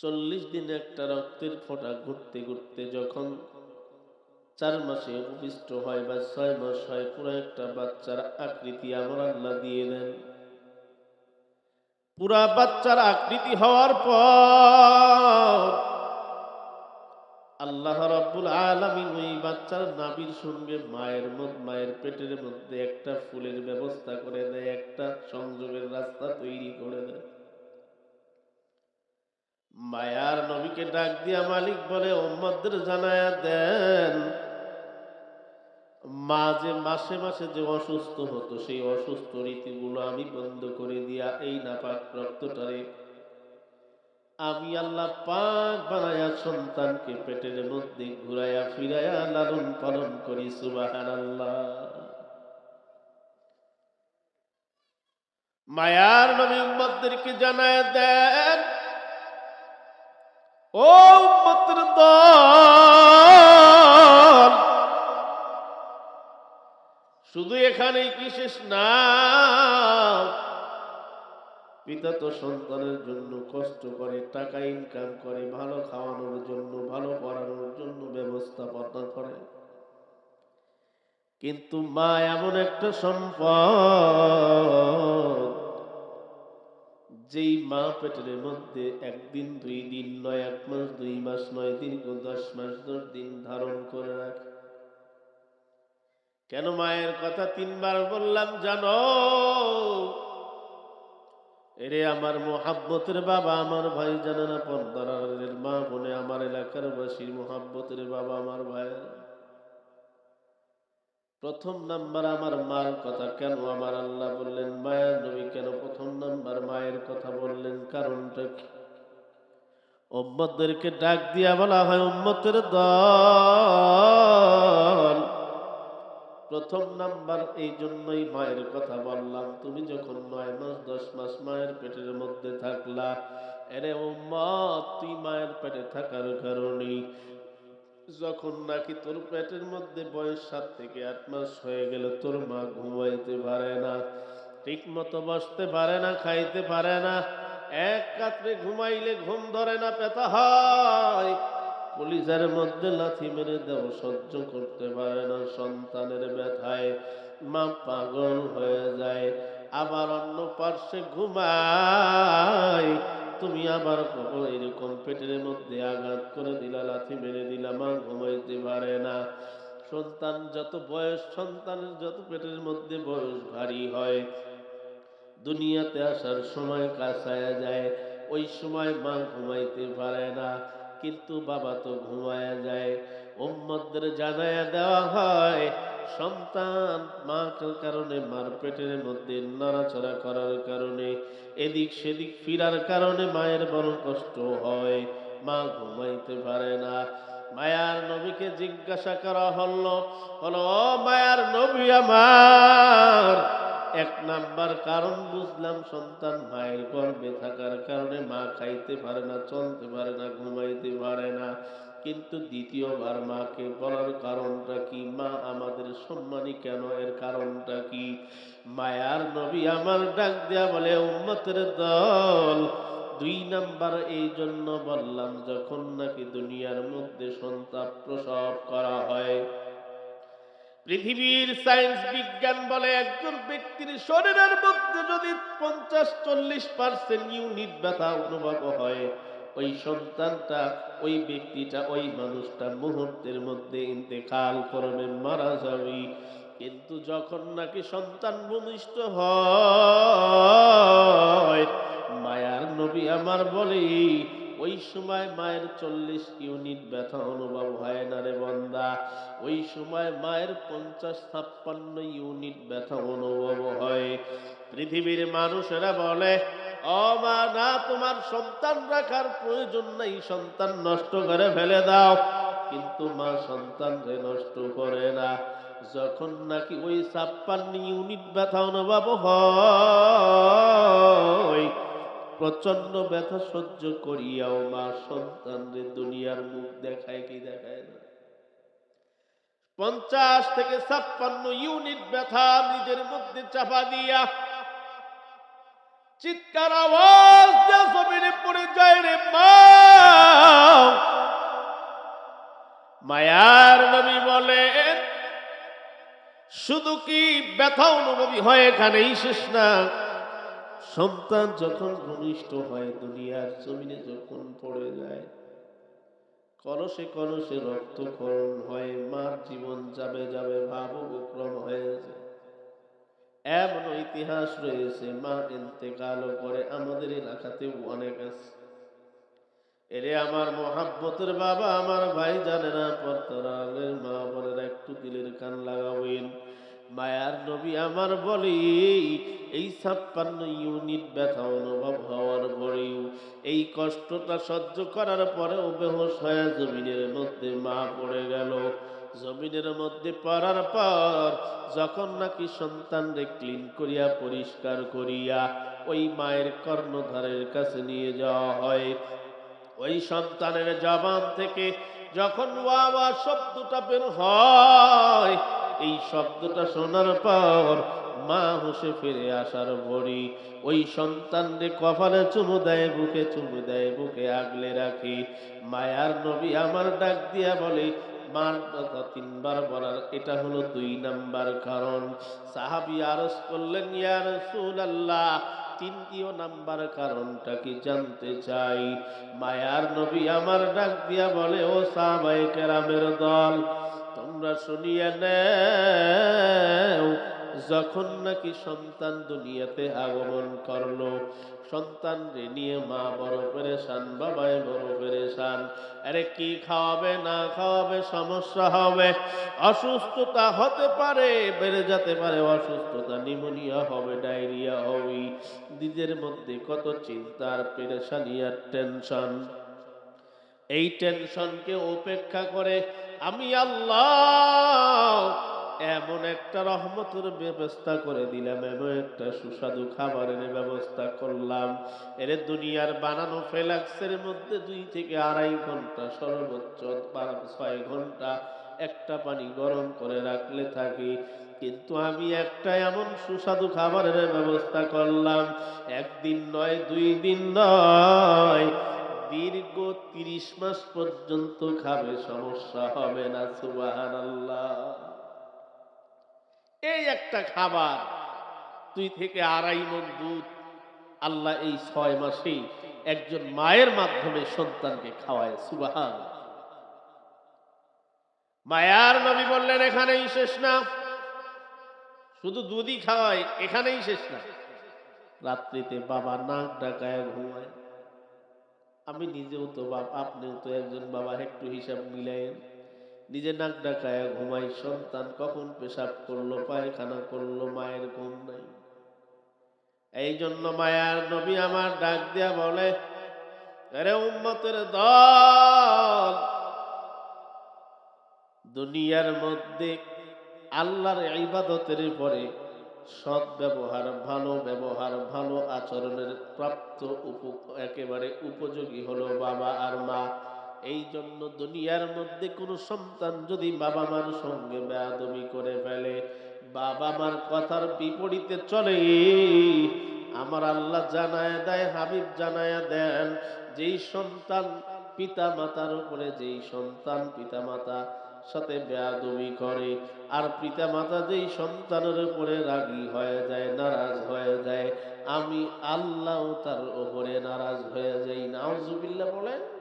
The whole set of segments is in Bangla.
চল্লিশ দিনে একটা রক্তের ফোঁটা ঘুরতে ঘুরতে যখন চার মাসে উপবিষ্ট হয় বা ছয় মাস হয়, পুরো একটা বাচ্চার আকৃতি আমার আল্লাহ দিয়ে দেন। পুরা বাচ্চার আকৃতি হওয়ার পর আল্লাহ রাব্বুল আলামিন ওই বাচ্চার নাভির সঙ্গে মায়ের মায়ের পেটের মধ্যে একটা ফুলের ব্যবস্থা করে দেয়, একটা সংযোগের রাস্তা তৈরি করে দেয়। মায়ার নবীকে ডাক দিয়া মালিক বলে উম্মতদের জানায়া দেন। মা যে মাসে মাসে যে অসুস্থ হতো, সেই অসুস্থ রীতিগুলো আমি বন্ধ করে দিয়া এই নাপাক রক্তটারে আমি আল্লাহ পাক বানায়া সন্তানকে পেটের মধ্যে ঘুরাইয়া ফিরাইয়া লালন পালন করি সুবাহান আল্লাহ মায়ার নবী উম্মতদেরকে জানায় দেন ও শুধু এখানেই কি শেষ না? পিতা তো সন্তানের জন্য কষ্ট করে, টাকা ইনকাম করে, ভালো খাওয়ানোর জন্য, ভালো পড়ানোর জন্য ব্যবস্থাপনা করে। কিন্তু মা, এমন একটা সম্পদ যেই মা পেটের মধ্যে একদিন, দুই দিন নয়, এক মাস, দুই মাস নয় দীর্ঘ দশ মাস, দশ দিন ধারণ করে রাখে। কেন মায়ের কথা তিনবার বললাম জানো? এরে আমার মোহাব্বতের বাবা আমার ভাই জানে না পর্দারের মা বনে আমার এলাকার বাসীর মোহাব্বতের বাবা আমার ভাইয়ের। প্রথম নাম্বার আমার মার কথা কেন? আমার আল্লাহ বললেন মায়ের নবী কেন প্রথম নাম্বার মায়ের কথা বললেন? কারণটা কি? উম্মতদেরকে ডাক দিয়া বলা হয়, উম্মতের দল। প্রথম নাম্বার, এই জন্যই মায়ের কথা বললাম, তুমি যখন নয় মাস, দশ মাস মায়ের পেটের মধ্যে থাকলা, এরে উম্মত, তুই মায়ের পেটে থাকার কারণেই যখন নাকি তোর পেটের মধ্যে বয়স সাত থেকে আট মাস হয়ে গেল তোর মা ঘুমাইতে পারে না, ঠিক মতো বসতে পারে না, খাইতে পারে না, এক রাত্রে ঘুমাইলে ঘুম ধরে না পেতা হয়। কলিজার মধ্যে লাথি মেরে দেও সহ্য করতে পারে না সন্তানের ব্যথায়, মা পাগল হয়ে যায়, আবার অন্য পার্শ্বে ঘুমায়। তুমি আবার কখন এরকম পেটের মধ্যে আঘাত করে দিলা, লাথি মেরে দিলা, মা ঘুমাইতে পারে না। সন্তান যত বয়স সন্তানের যত পেটের মধ্যে বয়স ভারী হয়, দুনিয়াতে আসার সময় কাছায়া যায়, ওই সময় মা ঘুমাইতে পারে না, কিন্তু বাবা তো ঘুমায়া যায়। উম্মতদের জানায়া দেওয়া হয় সন্তান মার কারণে মার পেটের মধ্যে নড়াচড়া করার কারণে, এদিক সেদিক ফিরার কারণে মায়ের বড় কষ্ট হয়। মা ঘুমাইতে পারে না। মায়ার নবীকে জিজ্ঞাসা করা হলো হলো মায়ার নবী আমার! এক নাম্বার কারণ বুঝলাম, সন্তান মায়ের গর্ভে থাকার কারণে মা খাইতে পারে না, চলতে পারে না, ঘুমাইতে পারে না। কিন্তু দ্বিতীয়বার মাকে বলার কারণটা কি? মা আমাদের সম্মানী কেন? এর কারণটা কি? মায়ার নবী আমার ডাক দেয়া বলে, উম্মতের দল। দুই নাম্বার এই জন্য বললাম, যখন নাকি দুনিয়ার মধ্যে সন্তান প্রসব করা হয়। পৃথিবীর সায়েন্স বিজ্ঞান বলে, একজন ব্যক্তির শরীরের মধ্যে যদি পঞ্চাশ চল্লিশ পার্সেন্ট ইউনিট ব্যথা অনুভব হয় ওই সন্তানটা, ওই ব্যক্তিটা, ওই মানুষটা মুহূর্তের মধ্যে ইন্তেকাল করবে, মারা যাবে। কিন্তু যখন নাকি সন্তান ভূমিষ্ঠ হয়, মায়ার নবী আমার বলি, ওই সময় মায়ের চল্লিশ ইউনিট ব্যথা অনুভব হয় না রে বন্দা। ওই সময় মায়ের পঞ্চাশ ছাপ্পান্ন ইউনিট ব্যথা অনুভব হয়। পৃথিবীর মানুষেরা বলে মা না, তোমার সন্তান রাখার প্রয়োজন নাই। সন্তান নষ্ট করে ফেলে দাও। কিন্তু মা সন্তান নষ্ট করে না। যখন নাকি ওই ছাপ্পান্ন ইউনিট ব্যথা অনুভব হয় প্রচণ্ড ব্যথা সহ্য করিয়াও মা সন্তানদের দুনিয়ার মুখ দেখায় কি দেখায় না। পঞ্চাশ থেকে ছাপ্পান্ন ইউনিট ব্যথা নিজের মধ্যে চাপা দিয়া চিৎকার আওয়াজ দিয়ে যায় রে মায়ার নবী বলে শুধু কি ব্যথা অনুভবী হয় এখানেই শেষ না। সন্তান যখন ঘনিষ্ঠ হয়, দুনিয়ার জমিনে যখন পড়ে যায়, কলসে কলসে রক্তকরণ হয়, মার জীবন যাবে যাবে ভাব উপক্রম হয়ে যায়। এমন ইতিহাস রয়েছে, মা ইন্তেকাল করে আমাদের এলাকাতেও অনেক আছে। এরে আমার মোহাব্বতের বাবা, আমার ভাই জানে না পর্তরালের মা বলেন একটু দিলের কান লাগাবেন। মায়ার নবী আমার বলি, এই ছাপ্পান্ন ইউনিট ব্যথা অনুভব হওয়ার পরেও, এই কষ্টটা সহ্য করার পরেও বেহোশ হয়ে জমিনের মধ্যে মা পড়ে গেল। জমিনের মধ্যে পড়ার পর যখন নাকি সন্তানরে ক্লিন করিয়া পরিষ্কার করিয়া ওই মায়ের কর্ণধারের কাছে নিয়ে যাওয়া হয়, ওই সন্তানের জবান থেকে যখন ওয়াবা শব্দটা বের হয়, এই শব্দটা শোনার পর মা হুসে ফিরে আসার ভরি, ওই সন্তানরে কপালে চুমু দেয়, বুকে চুমু দেয়, বুকে আগলে রাখি। মায়ার নবী আমার ডাক দিয়া বলে মার তথা তিনবার বলার, এটা হলো দুই নাম্বার কারণ। সাহাবি আরস করলেন, ইয়া রাসূলুল্লাহ তৃতীয় নাম্বার কারণটা কি জানতে চাই? মায়ার নবী আমার ডাক দিয়া বলে, ও সাহাবাই কেরামের দল, তোমরা শুনিয়ে নেও যখন নাকি সন্তান দুনিয়াতে আগমন করল, সন্তান রে নিয়ে মা বড় পেরেশান, বাবাই বড় পেরেশান। আরে কি খাওয়াবে, না খাওয়াবে, সমস্যা হবে। অসুস্থতা হতে পারে, বেড়ে যেতে পারে। অসুস্থতা নিমোনিয়া হবে, ডায়রিয়া হবে। নিজের মধ্যে কত চিন্তার পেরেশানি আর টেনশন। এই টেনশনকে উপেক্ষা করে আমি আল্লাহ এমন একটা রহমতের ব্যবস্থা করে দিলাম, এমন একটা সুস্বাদু খাবারের ব্যবস্থা করলাম। এর দুনিয়ার বানানো ফেলাক্সের মধ্যে দুই থেকে আড়াই ঘণ্টা সর্বোচ্চ ছয় ঘণ্টা একটা পানি গরম করে রাখলে থাকি। কিন্তু আমি একটা এমন সুস্বাদু খাবারের ব্যবস্থা করলাম, একদিন নয়, দুই দিন নয়। দীর্ঘ তিরিশ মাস পর্যন্ত খাবে, সমস্যা হবে না সুবাহান এই একটা খাবার। দুই থেকে আড়াই মন দুধ আল্লাহ এই ছয় মাসেই একজন মায়ের মাধ্যমে সন্তানকে খাওয়ায়, সুবাহান। মায়ার নবী বললেন, এখানেই শেষ না। শুধু দুধই খাওয়ায়, এখানেই শেষ না। রাত্রিতে বাবা নাক ডাকায় ঘুমায়। আমি নিজেও তো বাপ, আপনিও তো একজন বাবা, একটু হিসাব মিলাইন নিজে নাক ডাকায় ঘুমাই সন্তান কখন পেশাব করল, পায়খানা করল, মায়ের ঘুম নাই। এই জন্য মায়ার নবী আমার ডাক দিয়া বলে, আরে উম্মতের দল, দুনিয়ার মধ্যে আল্লাহর ইবাদতের পরে সৎ ব্যবহার, ভালো ব্যবহার, ভালো আচরণের প্রাপ্ত একেবারে উপযোগী হলো বাবা আর মা। এই জন্য দুনিয়ার মধ্যে কোনো সন্তান যদি বাবা মার সঙ্গে বেয়াদবি করে ফেলে, বাবা মার কথার বিপরীতে চলে, আমার আল্লাহ জানায় দেয়, হাবিব জানায় দেন, যেই সন্তান পিতা মাতার উপরে, যেই সন্তান পিতা মাতা সাথে বেয়াদবি করে, আর পিতা মাতা যেই সন্তানের উপরে রাগী হয়ে যায়, নারাজ হয়ে যায়, আমি আল্লাহ তার উপরে নারাজ হয়ে যাই। নাউজুবিল্লাহ বলেন।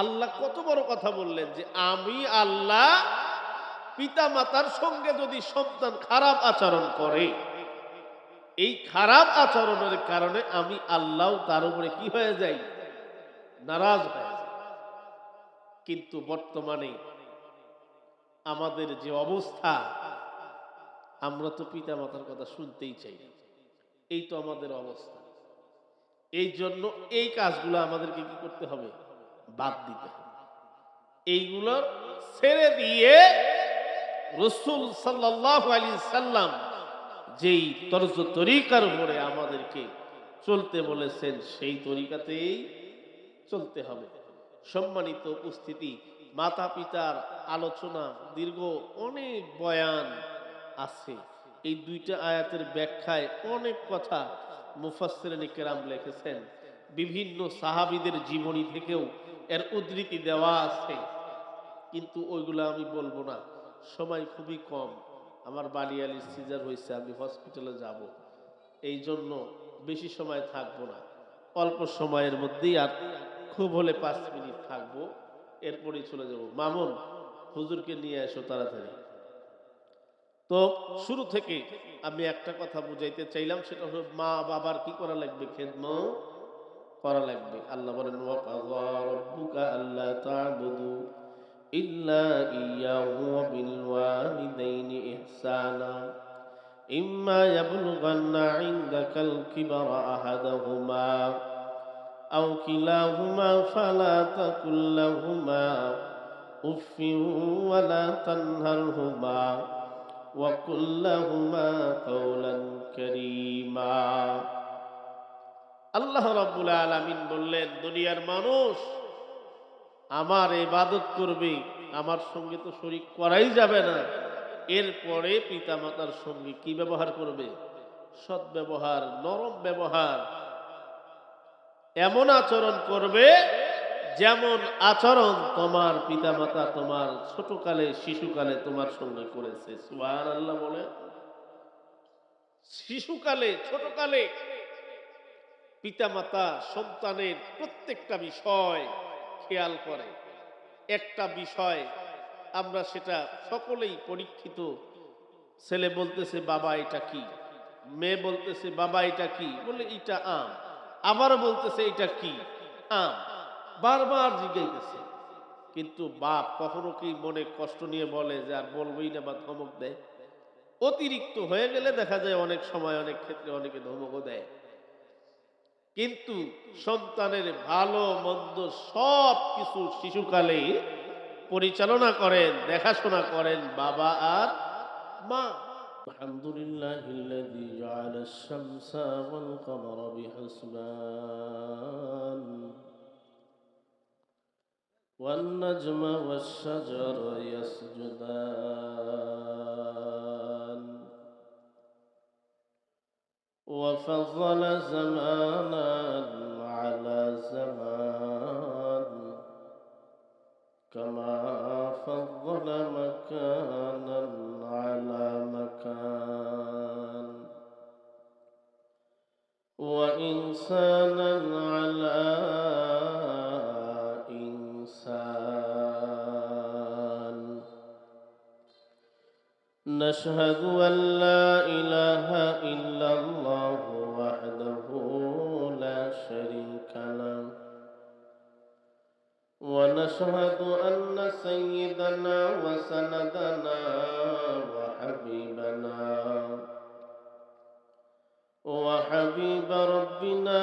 আল্লাহ কত বড় কথা বললেন যে, আমি আল্লাহ পিতা মাতার সঙ্গে যদি সন্তান খারাপ আচরণ করে, এই খারাপ আচরণের কারণে আমি আল্লাহ তার উপরে কি হয়ে যাই? নারাজ হয়ে কিন্তু বর্তমানে আমাদের যে অবস্থা, আমরা তো পিতা মাতার কথা শুনতেই চাই এই তো আমাদের অবস্থা। এই জন্য এই কাজগুলো আমাদেরকে কি করতে হবে? বাদ দিতে হবে। এইগুলো ছেড়ে দিয়ে রসুল সাল্লাহ আলী সাল্লাম যেই তর্জ তরিকার উপরে আমাদেরকে চলতে বলেছেন, সেই তরিকাতেই চলতে হবে। সম্মানিত উপস্থিতি মাতা পিতার আলোচনা, দীর্ঘ অনেক বয়ান আছে। এই দুইটা আয়াতের ব্যাখ্যায় অনেক কথা মুফাসসিরিন কেরাম লিখেছেন, বিভিন্ন সাহাবিদের জীবনী থেকেও এর উদ্ধৃতি দেওয়া আছে। কিন্তু ওইগুলো আমি বলব না, সময় খুবই কম। আমার বালিয়ালি সিজার হয়েছে, আমি হসপিটালে যাব। এই জন্য বেশি সময় থাকব না। অল্প সময়ের মধ্যেই আর খুব হলে পাঁচ মিনিট থাকব, এরপরেই চলে যাব। মামুন, হুজুরকে নিয়ে এসো তাড়াতাড়ি। তো শুরু থেকে আমি একটা কথা বুঝাইতে চাইলাম সেটা হলো মা বাবার কি করা লাগবে খেদম করা লাগবে আল্লাহ বলেন ওয়াকাযা রাব্বুকা আল্লা তা'বুদু ইল্লা ইয়াহু ওয়া বিল ওয়ালিদাইনি ইহসানা ইম্মা ইয়াবলুগান্না ইনদাকাল কিবারা আহাদাহুমা أو كلاهما فلا تقل لهما أف ولا تنهرهما وقل لهما قولا كريما আল্লাহ রাব্বুল আলামিন বললেন দুনিয়ার মানুষ আমার ইবাদত করবে আমার সঙ্গে তো শরীক করাই যাবে না এরপরে পিতামাতার সঙ্গে কি ব্যবহার করবে সৎ ব্যবহার নরম ব্যবহার এমন আচরণ করবে যেমন আচরণ তোমার পিতামাতা তোমার ছোটকালে, শিশুকালে তোমার সঙ্গে করেছে। সুবহান আল্লাহ বলে। শিশুকালে, ছোটকালে পিতামাতা, সন্তানের প্রত্যেকটা বিষয় খেয়াল করে। একটা বিষয় আমরা সেটা সকলেই পরীক্ষিত। ছেলে বলতেছে, বাবা, এটা কি? মেয়ে বলতেছে, বাবা, এটা কি? বলে, এটা আম। আবারও বলতেছে, এটা কি? আম। বারবার জিজ্ঞাইতেছে কিন্তু বাপ কখনো কি মনে কষ্ট নিয়ে বলে যে আর বলবোই না বা ধমক দেয় অতিরিক্ত হয়ে গেলে দেখা যায় অনেক সময় অনেক ক্ষেত্রে অনেকে ধমকও দেয় কিন্তু সন্তানের ভালো মন্দ সব কিছু শিশুকালে পরিচালনা করেন দেখাশোনা করেন বাবা আর মা الحمد لله الذي جعل الشمس والقمر بحسبان والنجم والشجر يسجدان. وفضل زمانا على زمان كما نشهد أن لا إله إلا الله وحده لا شريك له. ونشهد أن سيدنا وسندنا وحبيبنا وحبيب ربنا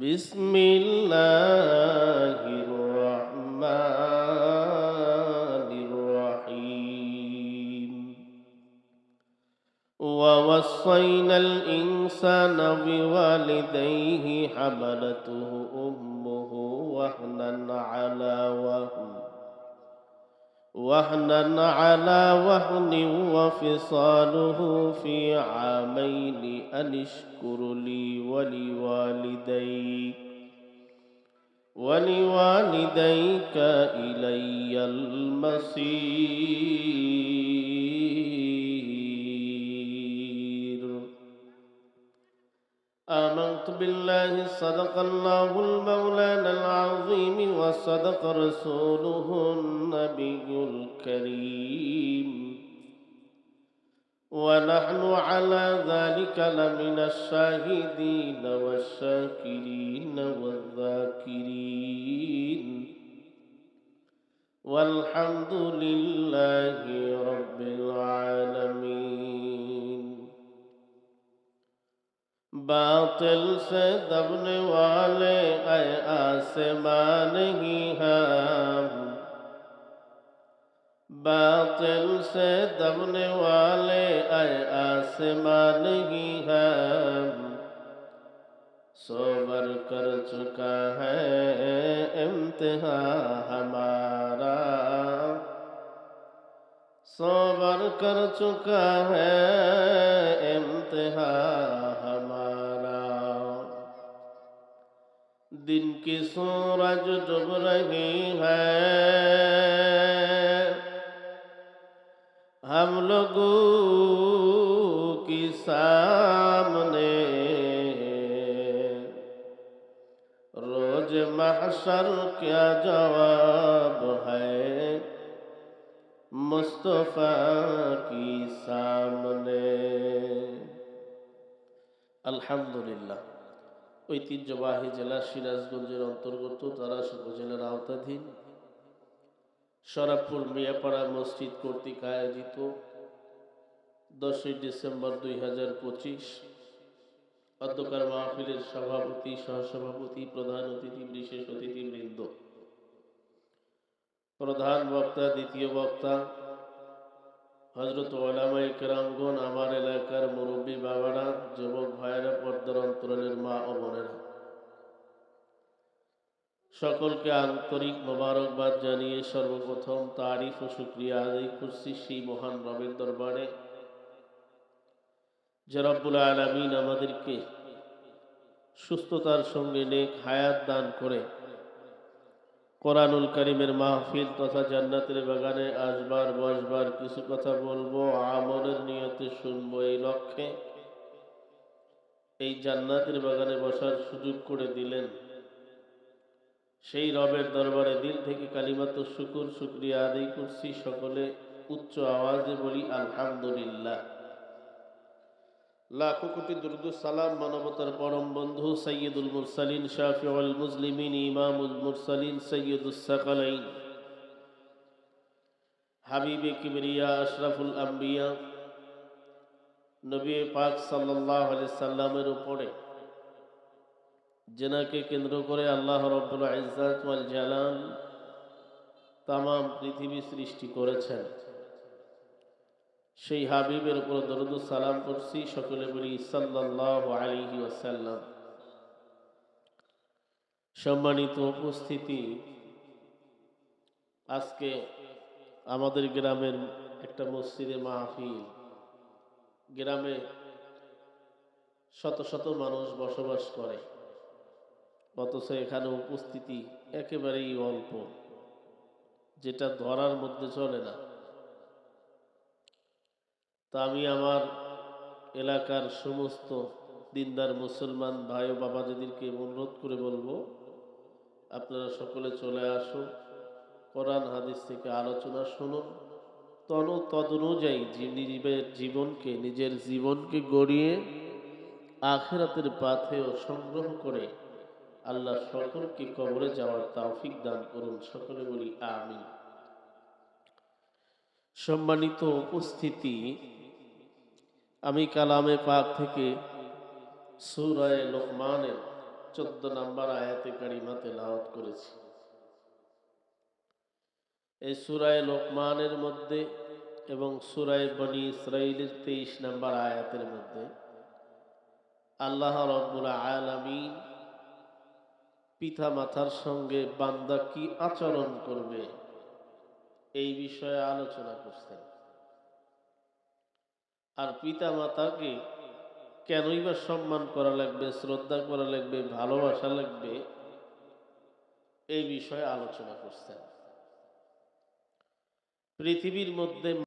بسم الله الرحمن الرحيم. ووصينا الإنسان بوالديه حملته أمه وهنا على وهن وهنا على وهن وفصاله في عامين أن اشكر لي ولوالديك ولوالديك إلي المصير. بالله صدق الله المولانا العظيم وصدق رسوله النبي الكريم. ونحن على ذلك لمن الشاهدين والشاكرين والذاكرين. والحمد لله رب العالمين. باطل سے دبنے والے اے آسمان ہی ہم باطل سے دبنے والے اے آسمان ہی ہم سوبر کر چکا ہے امتحان ہمارا سوبر کر چکا ہے امتحان دن کی سورج ڈب رہی ہے۔ ہم لوگوں کی سامنے روز محشر کیا جواب ہے؟ مصطفیٰ کی سامنے۔ الحمدللہ۔ ঐতিহ্যবাহী জেলা সিরাজগঞ্জের অন্তর্গত তারাস উপজেলার আওতাধীন। সরাপুর মিয়াপাড়া মসজিদ কর্তৃক আয়োজিত দশই ডিসেম্বর দুই হাজার পঁচিশ অধ্যকার মাহফিলের সভাপতি, সহসভাপতি, প্রধান অতিথি, বিশেষ অতিথিবৃন্দ। প্রধান বক্তা, দ্বিতীয় বক্তা হজরত ওলামাই কেরামগণ আমার এলাকার মুরব্বী বাবারা, যুবক ভাইয়েরা, পর্দার অন্তরালের মা ও বোনেরা। সকলকে আন্তরিক মোবারকবাদ জানিয়ে সর্বপ্রথম তারিফ ও শুক্রিয়া আদায় করছি সেই মহান রবের দরবারে। যে আলমিন আমাদেরকে সুস্থতার সঙ্গে নেক হায়াত দান করে কোরআনুল করিমের মাহফিল তথা জান্নাতের বাগানে আসবার, বসবার কিছু কথা বলব, আমলের নিয়তে শুনব এই লক্ষ্যে। এই জান্নাতের বাগানে বসার সুযোগ করে দিলেন। সেই রবের দরবারে দিল থেকে কালিমাত শুকুর, শুক্রিয়া আদায় করছি। সকলে উচ্চ আওয়াজে বলি, আলহামদুলিল্লাহ। লাখো কোটি দুর্দ সালাম মানবতার পরম বন্ধু সৈয়দুল মুরসালিন, শাফিউল মুসলিমিন, ইমামুল মুরসালিন সৈয়দুস সাকালাইন। হাবিবে কিবরিয়া, আশরাফুল আম্বিয়া, নবী পাক সাল্লাল্লাহু আলাইহি সাল্লামের উপরে। যেনাকে কেন্দ্র করে আল্লাহ ইজ্জাত ওয়াল জালাল তাম পৃথিবী সৃষ্টি করেছেন। সেই হাবিবের উপর দরুদ সালাম করছি সকলে বলি আলাইহি ওয়াসাল্লাম। সম্মানিত উপস্থিতি, আজকে আমাদের গ্রামের একটা মসজিদে মাহফিল। গ্রামে শত শত মানুষ বসবাস করে, অথচ এখানে উপস্থিতি একেবারেই অল্প, যেটা ধরার মধ্যে চলে না। তা আমি আমার এলাকার সমস্ত দিনদার মুসলমান ভাই ও বাবাজিদেরকে অনুরোধ করে বলব, আপনারা সকলে চলে আসুন, কোরআন হাদিস থেকে আলোচনা শুনুন। তন তদনুযায়ী নিজের জীবনকে নিজের জীবনকে গড়িয়ে আখেরাতের পাথেও সংগ্রহ করে আল্লাহ সকলকে কবরে যাওয়ার তৌফিক দান করুন, সকলে বলি আমি সম্মানিত উপস্থিতি আমি কালামে পাক থেকে সুরায় লোকমানের চোদ্দ নাম্বার আয়াতে কারিমাতে লাওয়াত করেছি। এই সুরায় লোকমানের মধ্যে এবং সুরায় বনি ইসরাইলের তেইশ নাম্বার আয়াতের মধ্যে আল্লাহ রব্বুল আলামিন পিতা মাতার সঙ্গে বান্দা কি আচরণ করবে এই বিষয়ে আলোচনা করছেন। আর পিতা মাতাকে কেনই বা সম্মান করা লাগবে, শ্রদ্ধা করা লাগবে, ভালোবাসা লাগবে? এই বিষয়ে আলোচনা করছেন। পৃথিবীর মধ্যে